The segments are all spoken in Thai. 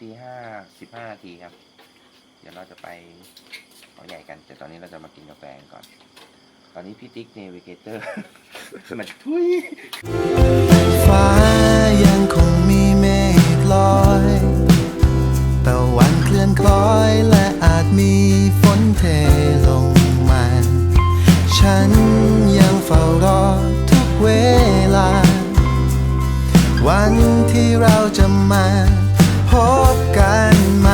ตีห้าสิบห้านาทีครับ เดี๋ยวเราจะไปเขาใหญ่กัน แต่ตอนนี้เราจะมากินกาแฟก่อน ตอนนี้พี่ติ๊กเนวิเกเตอร์มันทุยฟ้ายังคงมีเมฆลอยตะวันเคลื่อนคล้อยและอาจมีฝนเทลงมา ฉันยังเฝ้ารอทุกเวลา วันที่เราจะมา พบกัน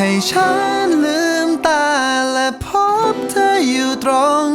ให้ฉันลืมตาและพบเธออยู่ตรง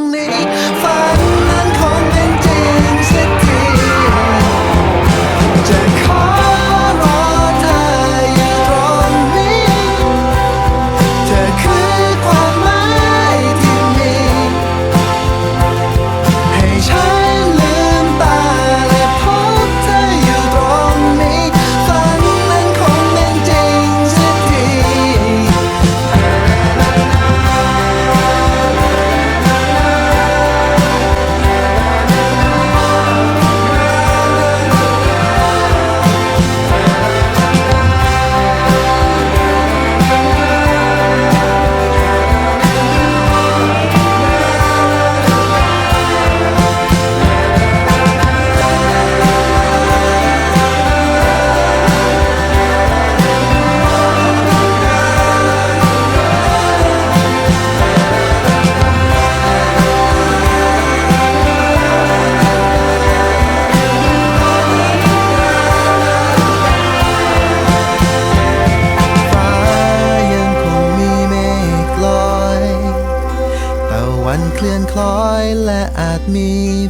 เคลื่อนคล้อยและอาจมี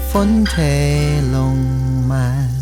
ฝนเทลงมา